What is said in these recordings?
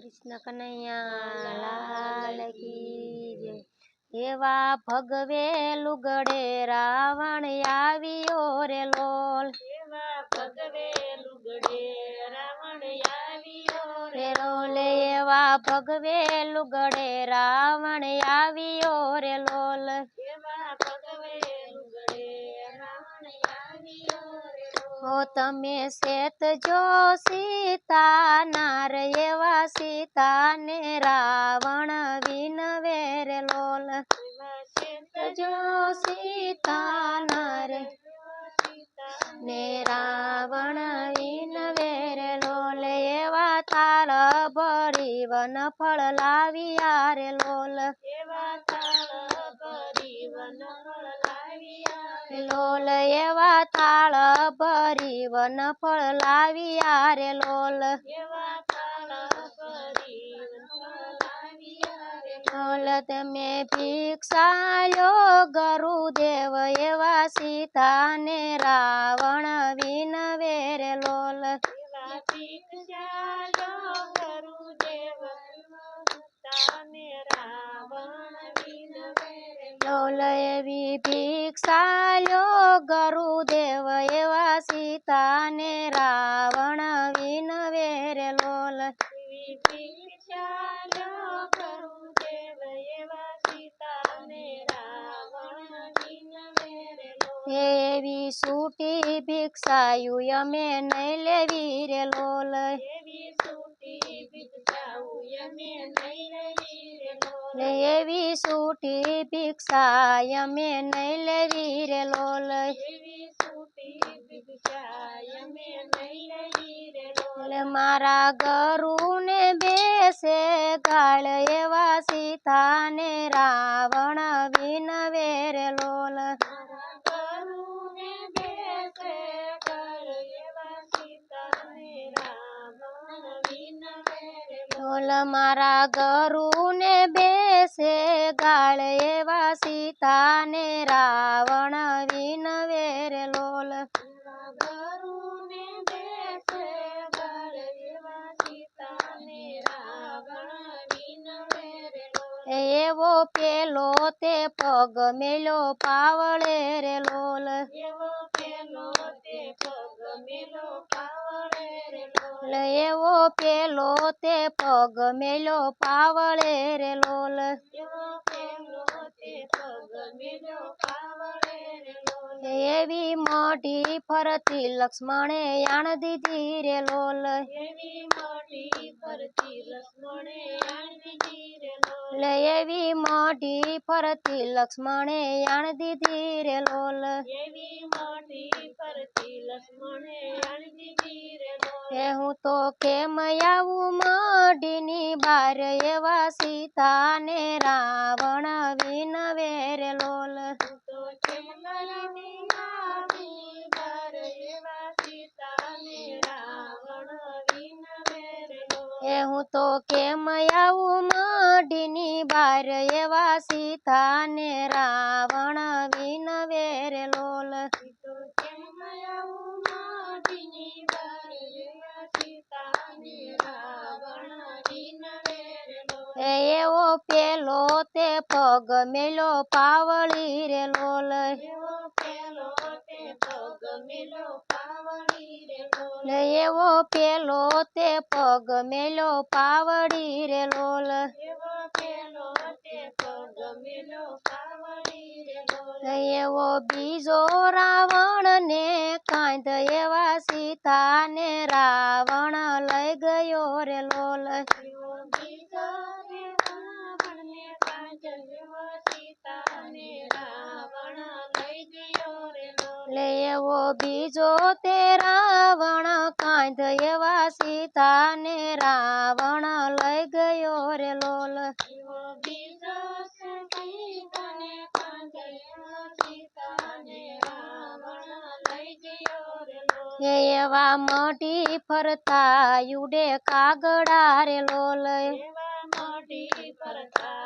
કૃષ્ણ કનૈયા લાલ કી જય. એવા ભગવે લુગડે રાવણ આવ્યો રે લોલ. એવા ભગવે લુગડે રાવણ આવ્યો રે લોલ. એવા ભગવે લુગડે રાવણ આવ્યો રે લોલ એવા ભગવે લુગડે રાવણ આવ્યો રે હો તમે શેત જો સીતા નાર એવા સીતાને રાવણ વિનવે રે લોલ. જો સીતા નાર સીતા ને રાવણ વિનવે રે લોલ. એવા તાળ ભરી વન ફળ લાવી આરે લોલ. એવા તાળ ભરી વન ફળ લાવ્યા લોલ એવા તાળ ભરી વન ફળ લાવ્યા રે લોલ. લોલ તમે ભિક્ષા ગરુદેવ એવા સીતાને રાવણ વિનવે રે લોલ. એવા ભિક્ષાલો ગુરુદેવ ને રાવણ લોલ એવી ગરુદેવ એવા સીતાને રાવણ વિનવે રે લોલ એવી ભિક્ષાલો ગુરુદેવ એવા સીતાને રાવણ વિનવે લોલ એવી સૂટી ભિક્ષાયું અમે નહીં લેવી રે લોલ એવી લે એવી સૂટી ભિક્ષા અમે નહીં લેવી રે લોલ મારા ગરુને બેસે ગાળ એવા સીતાને રાવણ વિનવે રે લોલ કરુને બેસે કર એવા સીતાને રાવણ વિનવે લોલ મારા ગરુને બેસે ગાળ એવા સીતાને રાવણ વિનવે રે લોલ. એવો પેલો તે પગ મેલો પાવળે રે લોલ. એવો પેલો તે પગ મેલો પાવળે રે લોલ એવો પેલો તે પગ મેલો પાવળે રે લોલ. એવો મોટી ફરતી લક્ષ્મણે યાણ દીધી રે લોલ. એવી મોટી ફરતી લક્ષ્મણે આણી લોલ એવી મોટી ફરતી લક્ષ્મણે યાણ દીધી રે લોલ. એવી મોટી ફરતી લક્ષ્મણે આણી રે લોલ. એ હું તો કેમ આવું મઢીની બાર એવા સીતાને રાવણ વિનવે રે લોલ તો કેમ ગઈ આવી બાર એવા સીતાને રાવણ વિનવે રે લોલ એ તો કેમ આવું મઢીની બાર એવા સીતાને રાવણ વિનવે રે લોલ? એવા પેલો તે પગ મેલો પાવળી રે લોલ પેલો તે પગ મેલો પાવડી રે લોલ લે એવો પેલો તે પગ મેલો પાવડી રે લોલ. એવો પેલો તે પગ મેલો પાવડી રે લોલ. એવો બીજો રાવણ ને કાંધ એવા સીતાને રાવણ લઈ ગયો રે લોલ એવો બીજો રે રાવણને કાંજ એવો સીતાને રાવણ લઈ ગયો રે લોલ લે એવો બીજો તે રાવણ કાંધ એવા સીતાને રાવણ લઈ ગયો રે લોલ. એવો બીજો સીતાને કાંજ એવો સીતાને રાવણ લઈ ગયો રે લોલ. એવા મોટી ફરતા યુડે કાગડા રે લોલ. એવા મોટી ફરતા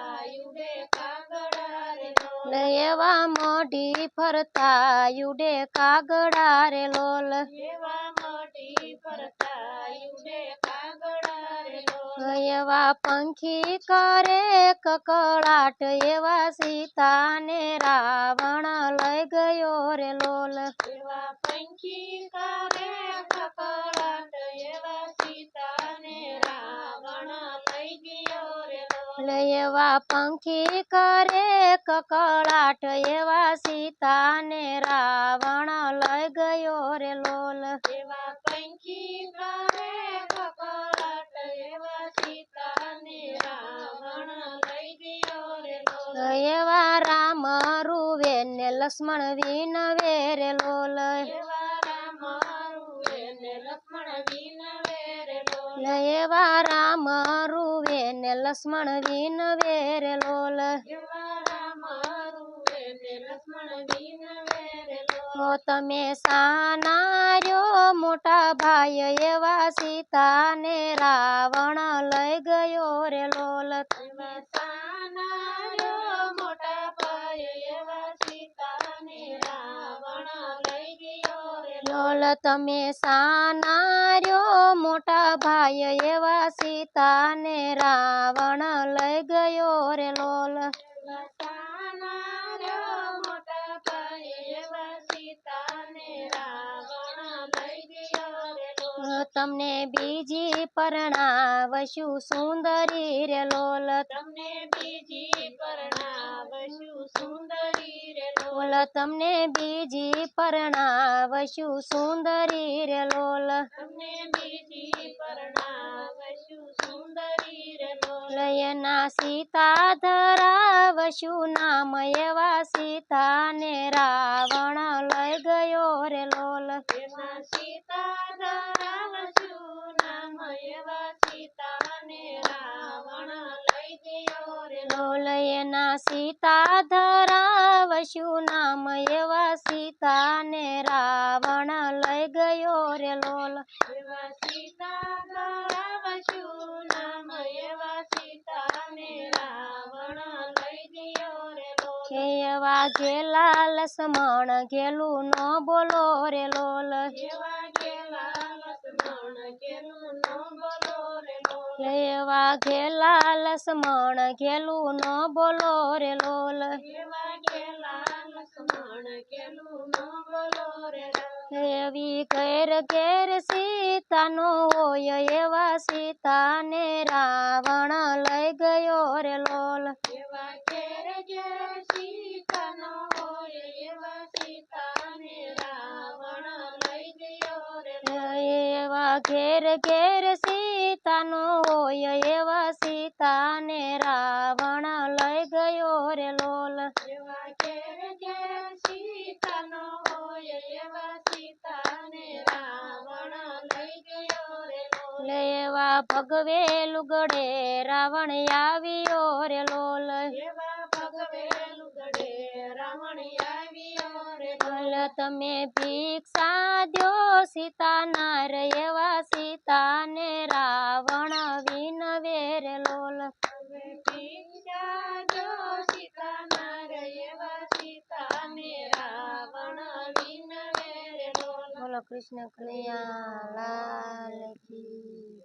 લોલ એવા મોઢી ફરતા યુડે કાગડા રે લોલ. એવા મોટી ફરતા યુડે કાગડા રે રે લોલ એવા પંખી કરે કકળાટ એવા સીતાને રાવણ લઈ ગયો રે લોલ. એવા પંખી કરે કકળાટ એવા સીતાને રાવણ લઈ ગયો રે લોલ લે એવા પંખી કરે કકળાટ એવા સીતાને રાવણ લઈ ગયો રે લોલ. એવા પંખી કરે કકળાટ એવા સીતાને રાવણ લઈ ગયો રે લોલ. એવા રામ રૂવે ને લક્ષ્મણ વિનવે રે લોલ એવા રામ રૂવે ને લક્ષ્મણ વિનવે રે લોલ. એવા રામ રૂવે ને લક્ષ્મણ વિનવે રે લોલ. તમે સાનાર્યો મોટા ભાઈ એવા સીતાને રાવણ લઈ ગયો રે લોલ. એવા સાનાર્યો મોટા પાયે એવા સીતાને રાવણ લઈ ગયો રે લોલ તમે સાના રહ્યો મોટા ભાઈ એવા સીતાને રાવણ લઈ ગયો રે લોલ. સાનાર્યો તમને બીજી પરણાવશું સુંદરી રે લોલ. તમને બીજી રે લોલ તમને બીજી પરણાવશું. સુંદરી રે લોલ. તમને બીજી પરણાવશું. સુંદરી રે લોલ. લયના સીતા ધરાવશું. નામ એવા સીતાને રાવણ લઈ ગયો રે લોલ. એમાં સીતા ધરાવશું. નામ એવા સીતાને રાવણ લઈ ગયો રે લોલ. એના સીતા ધરાવશું નામ એવા સીતાને રાવણ લઈ ગયો રે લોલ એવા સીતા નામ સીતાને રાવણ લઈ ગયો રે લોલ. એવા ગેલા લસમણ ગેલું નો બોલો રે લોલ એવા ગેલા લક્ષ્મણ કેનું ન બોલો રે લોલ એવા ગેલા લસમણ ગેલું નો બોલો રે લોલ ઘેલા લસમણ કેનું ન બોલો રે લોલ. એવી ઘેર ઘેર સીતાનો હોય એવા સીતાને રાવણ લઈ ગયો રે લોલ. એવા ઘેર એવા ઘેર ઘેર સીતાનો રે સીતાનો હોય એવા સીતાને રાવણ લઈ ગયો રે લોલ. લેવા ભગવે લુગડે રાવણ આવ્યો રે લોલ. રે તમે ભિક્ષા દ્યો સીતાના રે એવા સીતાને રાવણ વિનવે રે લોલ હવે ભિક્ષા જો સીતાના રે એવા સીતાને રાવણ વિનવે રે લોલ બોલો કૃષ્ણ કનૈયા લાલ કી